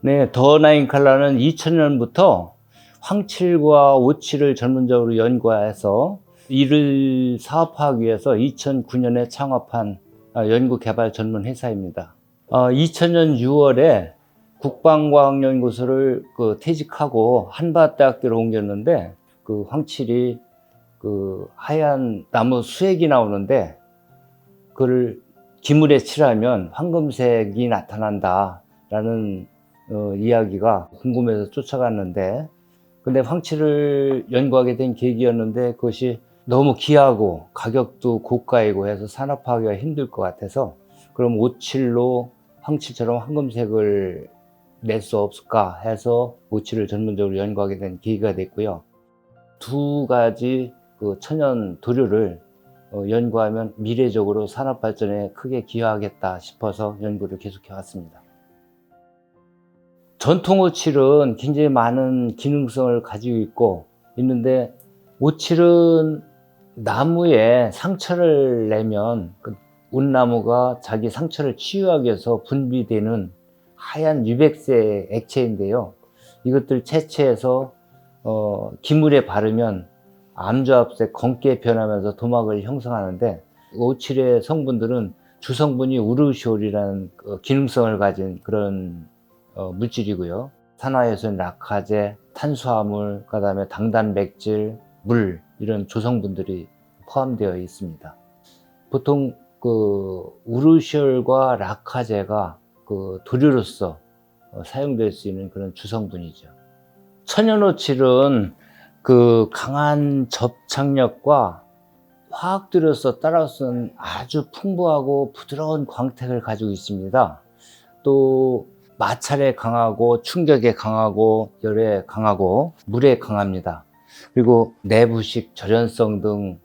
네, 더 나인 칼라는 2000년부터 황칠과 오칠을 전문적으로 연구해서 이를 사업화하기 위해서 2009년에 창업한 아, 연구개발 전문 회사입니다. 2000년 6월에 국방과학연구소를 그 퇴직하고 한밭대학교로 옮겼는데 그 황칠이 그 하얀 나무 수액이 나오는데 그를 기물에 칠하면 황금색이 나타난다라는 어, 이야기가 궁금해서 쫓아갔는데 근데 황칠을 연구하게 된 계기였는데 그것이 너무 귀하고 가격도 고가이고 해서 산업화하기가 힘들 것 같아서 그럼 오칠로 황칠처럼 황금색을 낼 수 없을까 해서 오칠을 전문적으로 연구하게 된 계기가 됐고요. 두 가지 그 천연 도료를 어, 연구하면 미래적으로 산업 발전에 크게 기여하겠다 싶어서 연구를 계속해 왔습니다. 전통 오칠은 굉장히 많은 기능성을 가지고 있고 있는데 오칠은 나무에 상처를 내면 그 온나무가 자기 상처를 치유하기 위해서 분비되는 하얀 유백색 액체인데요. 이것들 채취해서 어, 기물에 바르면 암조합색 검게 변하면서 도막을 형성하는데 오칠의 성분들은 주성분이 우르시올이라는 그 기능성을 가진 그런 어, 물질이고요. 산화효소인 락화제, 탄수화물, 그다음에 당단백질, 물 이런 조성분들이 포함되어 있습니다. 보통 그 우르시올과 락화제가 그 도료로서 어, 사용될 수 있는 그런 주성분이죠. 천연오칠은 그 강한 접착력과 화학들로서 따라서는 아주 풍부하고 부드러운 광택을 가지고 있습니다. 또 마찰에 강하고 충격에 강하고 열에 강하고 물에 강합니다. 그리고 내부식 절연성 등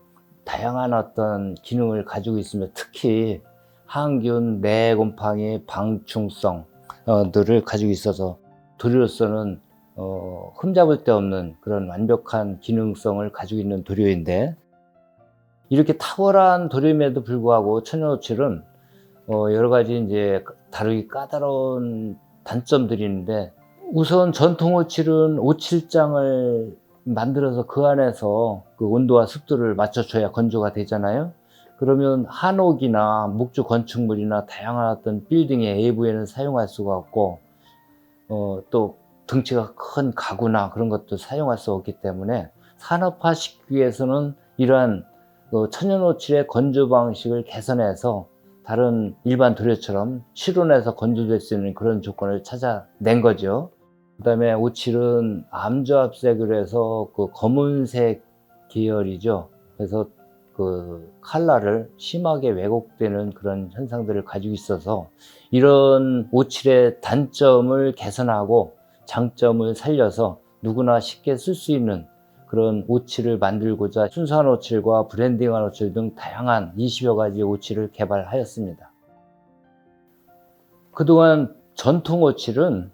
다양한 어떤 기능을 가지고 있으며 특히 항균, 내곰팡이, 방충성들을 가지고 있어서 도리로서는 어, 흠잡을 데 없는 그런 완벽한 기능성을 가지고 있는 도료인데 이렇게 탁월한 도료임에도 불구하고 천연오칠은 어, 여러 가지 이제 다루기 까다로운 단점들이 있는데 우선 전통 오칠은 오칠장을 만들어서 그 안에서 그 온도와 습도를 맞춰줘야 건조가 되잖아요. 그러면 한옥이나 목조 건축물이나 다양한 어떤 빌딩의 외부에는 사용할 수가 없고 어, 또 등치가 큰 가구나 그런 것도 사용할 수 없기 때문에 산업화 시키기 위해서는 이러한 그 천연오칠의 건조 방식을 개선해서 다른 일반 도료처럼 실온에서 건조될 수 있는 그런 조건을 찾아낸 거죠. 그 다음에 오칠은 암조합색을 해서 그 검은색 계열이죠. 그래서 그 칼라를 심하게 왜곡되는 그런 현상들을 가지고 있어서 이런 오칠의 단점을 개선하고 장점을 살려서 누구나 쉽게 쓸 수 있는 그런 오칠을 만들고자 순수한 오칠과 브랜딩한 오칠 등 다양한 20여 가지 오칠을 개발하였습니다. 그동안 전통 오칠은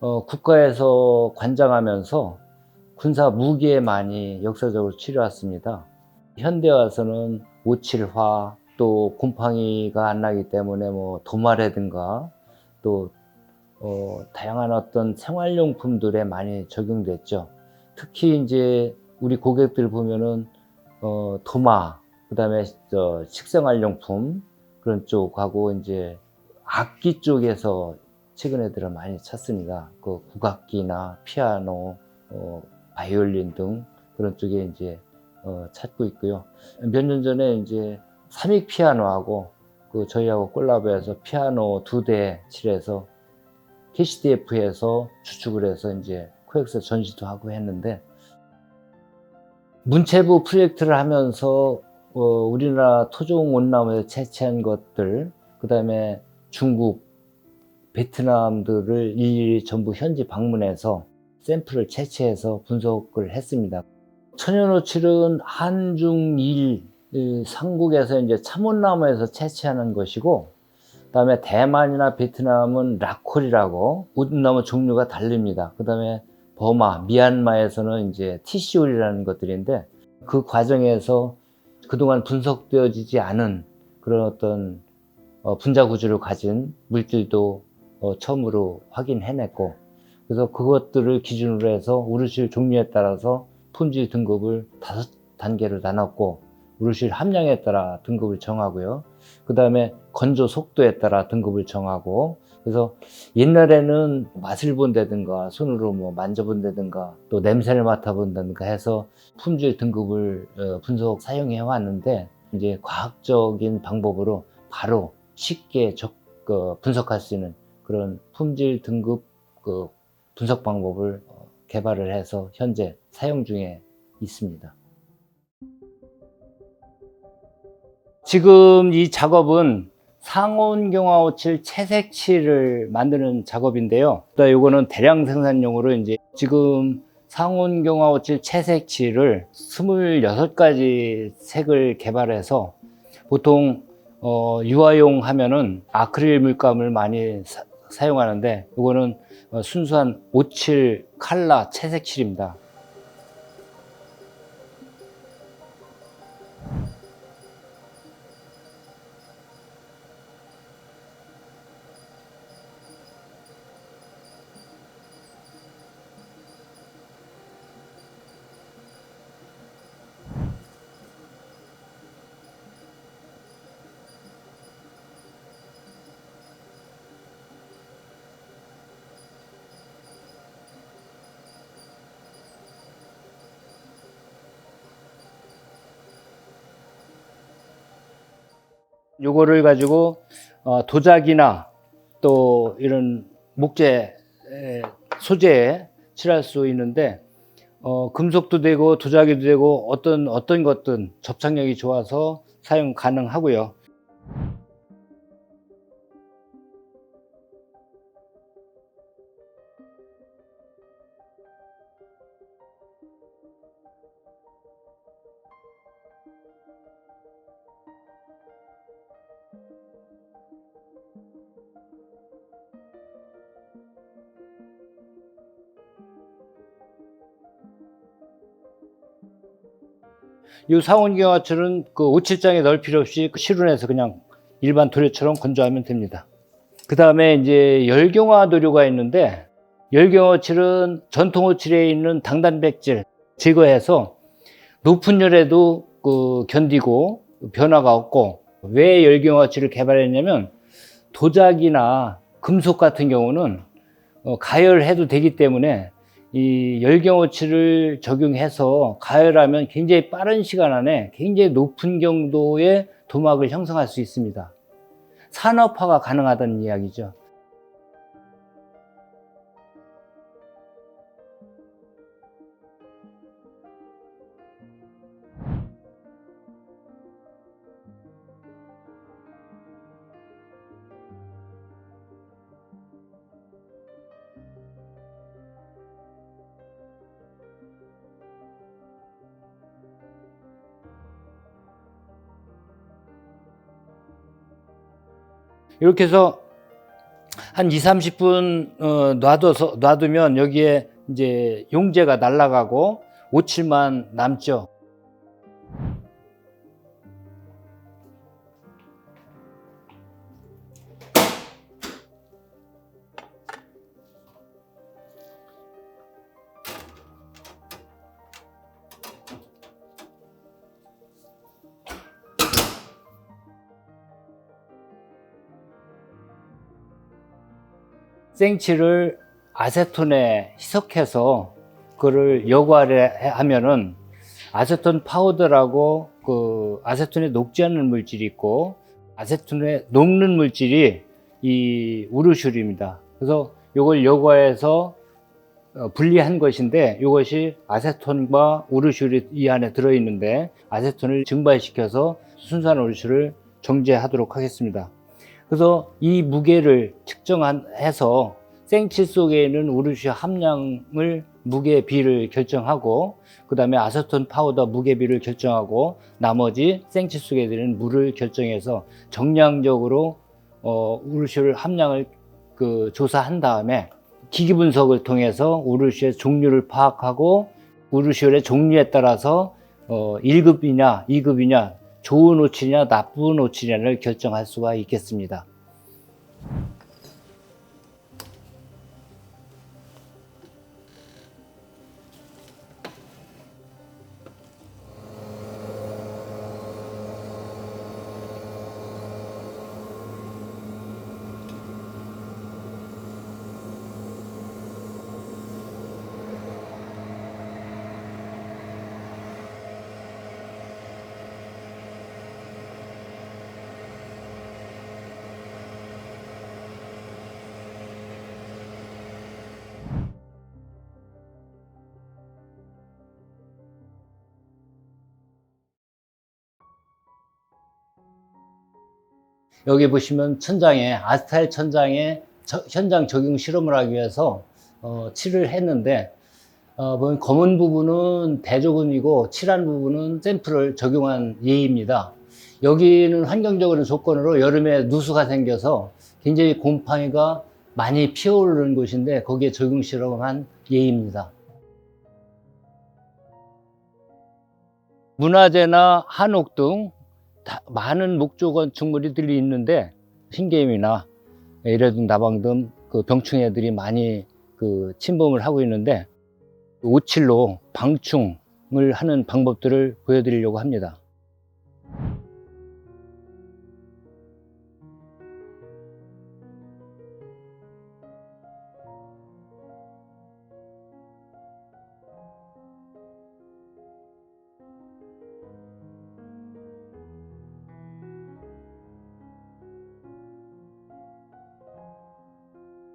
어, 국가에서 관장하면서 군사 무기에 많이 역사적으로 치료왔습니다. 현대 와서는 오칠화 또 곰팡이가 안 나기 때문에 뭐 도마라든가 또 어, 다양한 어떤 생활용품들에 많이 적용됐죠. 특히 이제 우리 고객들 보면은 어, 도마, 그다음에 저 식생활용품 그런 쪽하고 이제 악기 쪽에서 최근에 들어 많이 찾습니다. 그 국악기나 피아노, 어, 바이올린 등 그런 쪽에 이제 어, 찾고 있고요. 몇 년 전에 이제 삼익 피아노하고 그 저희하고 콜라보해서 피아노 두 대 칠해서 KCDF에서 추측을 해서 이제 코엑스 전시도 하고 했는데 문체부 프로젝트를 하면서 어, 우리나라 토종 온나무에서 채취한 것들 그 다음에 중국, 베트남들을 일일이 전부 현지 방문해서 샘플을 채취해서 분석을 했습니다. 천연오칠은 한중일 삼국에서 이제 참온나무에서 채취하는 것이고 그다음에 대만이나 베트남은 라콜이라고 온나무 종류가 다릅니다. 그다음에 버마, 미얀마에서는 이제 티시올이라는 것들인데 그 과정에서 그동안 분석되어지지 않은 그런 어떤 어, 분자 구조를 가진 물질도 어, 처음으로 확인해냈고 그래서 그것들을 기준으로 해서 우르실 종류에 따라서 품질 등급을 다섯 단계로 나눴고 우르실 함량에 따라 등급을 정하고요. 그 다음에 건조 속도에 따라 등급을 정하고 그래서 옛날에는 맛을 본다든가 손으로 뭐 만져본다든가 또 냄새를 맡아본다든가 해서 품질 등급을 어, 분석 사용해 왔는데 이제 과학적인 방법으로 바로 쉽게 적, 그 분석할 수 있는 그런 품질 등급 그 분석 방법을 어, 개발을 해서 현재 사용 중에 있습니다. 지금 이 작업은 상온경화오칠 채색칠을 만드는 작업인데요. 이거는 대량 생산용으로 이제 지금 상온경화오칠 채색칠을 26가지 색을 개발해서 보통 어, 유화용 하면은 아크릴 물감을 많이 사, 용하는데 이거는 어, 순수한 오칠 칼라 채색칠입니다. 요거를 가지고 어, 도자기나 또 이런 목재 에, 소재에 칠할 수 있는데 어, 금속도 되고 도자기도 되고 어떤 어떤 것든 접착력이 좋아서 사용 가능하고요. 이 상온경화철은 그 오칠장에 넣을 필요 없이 그 실온에서 그냥 일반 도료처럼 건조하면 됩니다. 그 다음에 이제 열경화 도료가 있는데 열경화칠은 전통 오칠에 있는 당단백질 제거해서 높은 열에도 그 견디고 변화가 없고 왜 열경화칠을 개발했냐면 도자기나 금속 같은 경우는 어, 가열해도 되기 때문에 이 열경호치를 적용해서 가열하면 굉장히 빠른 시간 안에 굉장히 높은 경도의 도막을 형성할 수 있습니다. 산업화가 가능하다는 이야기죠. 이렇게 해서 한 2, 30분 어, 놔둬서 놔두면 여기에 이제 용재가 날아가고 오칠만 남죠. 생치를 아세톤에 희석해서 그를 여과를 해- 하면은 아세톤 파우더라고 그 아세톤에 녹지 않는 물질이 있고 아세톤에 녹는 물질이 이 우르슐입니다. 그래서 이걸 여과해서 어, 분리한 것인데 이것이 아세톤과 우르슐이 이 안에 들어 있는데 아세톤을 증발시켜서 순수한 우르슐을 정제하도록 하겠습니다. 그래서 이 무게를 측정해서 생칠 속에 있는 우르슈 함량을 무게 비를 결정하고 그 다음에 아세톤 파우더 무게 비를 결정하고 나머지 생칠 속에 들은 물을 결정해서 정량적으로 어, 우르슈 함량을 그 조사한 다음에 기기 분석을 통해서 우르슈의 종류를 파악하고 우르슈의 종류에 따라서 어, 1급이냐 2급이냐 좋은 오칠이냐 나쁜 오칠이냐를 결정할 수가 있겠습니다. 여기 보시면 천장에 아스탈 천장에 저- 현장 적용 실험을 하기 위해서 어, 칠을 했는데 어, 보면 검은 부분은 대조금이고 칠한 부분은 샘플을 적용한 예입니다. 여기는 환경적으로 조건으로 여름에 누수가 생겨서 굉장히 곰팡이가 많이 피어오르는 곳인데 거기에 적용 실험한 예입니다. 문화재나 한옥 등 다- 많은 목조 건축물들이 있는데 흰개미나 이래등 나방 등 그 병충 해들이 많이 그 침범을 하고 있는데 오칠로 방충을 하는 방법들을 보여드리려고 합니다.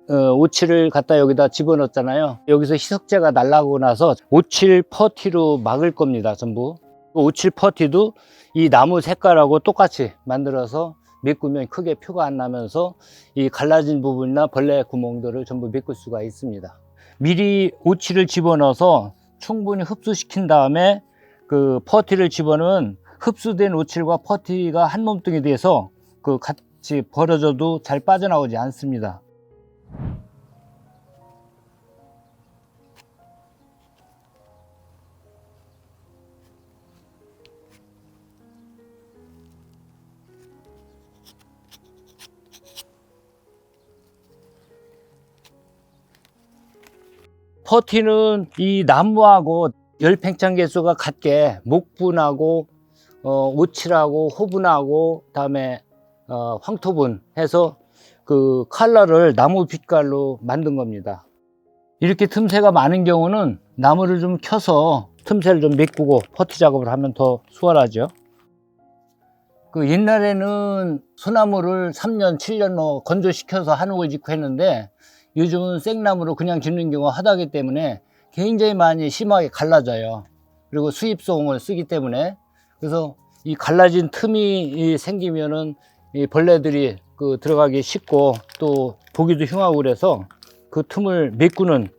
어, 오칠을 갖다 여기다 집어넣었잖아요. 여기서 희석제가 날라가고 나서 오칠 퍼티로 막을 겁니다. 전부. 그 오칠 퍼티도 이 나무 색깔하고 똑같이 만들어서 메꾸면 크게 표가 안 나면서 이 갈라진 부분이나 벌레 구멍들을 전부 메꿀 수가 있습니다. 미리 오칠을 집어넣어서 충분히 흡수시킨 다음에 그 퍼티를 집어넣으면 흡수된 오칠과 퍼티가 한 몸뚱이 돼서 그 같이 벌어져도 잘 빠져나오지 않습니다. 퍼티는 이 나무하고 열팽창 개수가 같게 목분하고 어, 오칠하고 호분하고 그다음에 어, 황토분 해서 그 컬러를 나무 빛깔로 만든 겁니다. 이렇게 틈새가 많은 경우는 나무를 좀 켜서 틈새를 좀 메꾸고 퍼티 작업을 하면 더 수월하죠. 그 옛날에는 소나무를 3년, 7년 뭐 건조시켜서 한옥을 짓고 했는데 요즘은 생나무로 그냥 짓는 경우가 하다기 때문에 굉장히 많이 심하게 갈라져요. 그리고 수입송을 쓰기 때문에 그래서 이 갈라진 틈이 이 생기면은 이 벌레들이 그 들어가기 쉽고 또 보기도 흉하고 그래서 그 틈을 메꾸는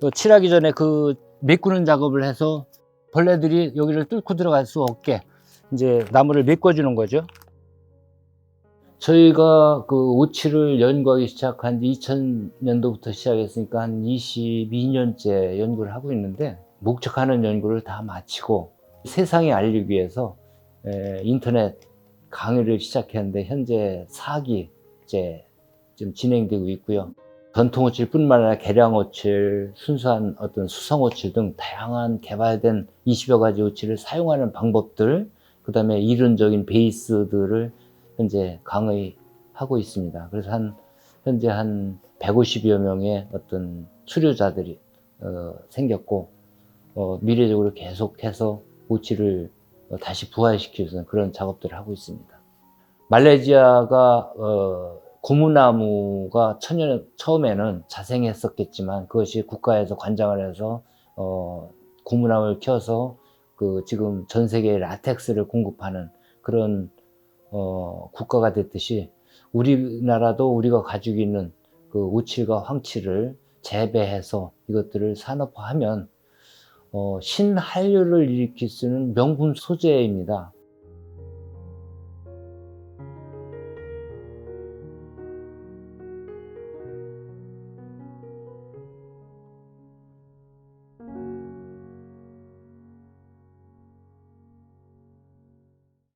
그 칠하기 전에 그 메꾸는 작업을 해서 벌레들이 여기를 뚫고 들어갈 수 없게 이제 나무를 메꿔주는 거죠. 저희가 그 오칠을 연구하기 시작한 지 2000년도부터 시작했으니까 한 22년째 연구를 하고 있는데 목적하는 연구를 다 마치고 세상에 알리기 위해서 에, 인터넷 강의를 시작했는데 현재 4기째 지금 진행되고 있고요. 전통 오칠 뿐만 아니라 개량 오칠, 순수한 어떤 수성 오칠 등 다양한 개발된 20여 가지 오칠을 사용하는 방법들, 그 다음에 이론적인 베이스들을 현재 강의하고 있습니다. 그래서 한 현재 한 150여 명의 어떤 수료자들이 어, 생겼고 어, 미래적으로 계속해서 오치를 어, 다시 부활시키기 위해서 그런 작업들을 하고 있습니다. 말레이시아가 어, 고무나무가 천년 처음에는 자생했었겠지만 그것이 국가에서 관장을 해서 어, 고무나무를 키워서 그 지금 전 세계에 라텍스를 공급하는 그런 어, 국가가 됐듯이 우리나라도 우리가 가지고 있는 그 오칠과 황칠을 재배해서 이것들을 산업화하면 어, 신한류를 일으킬 수 있는 명품 소재입니다.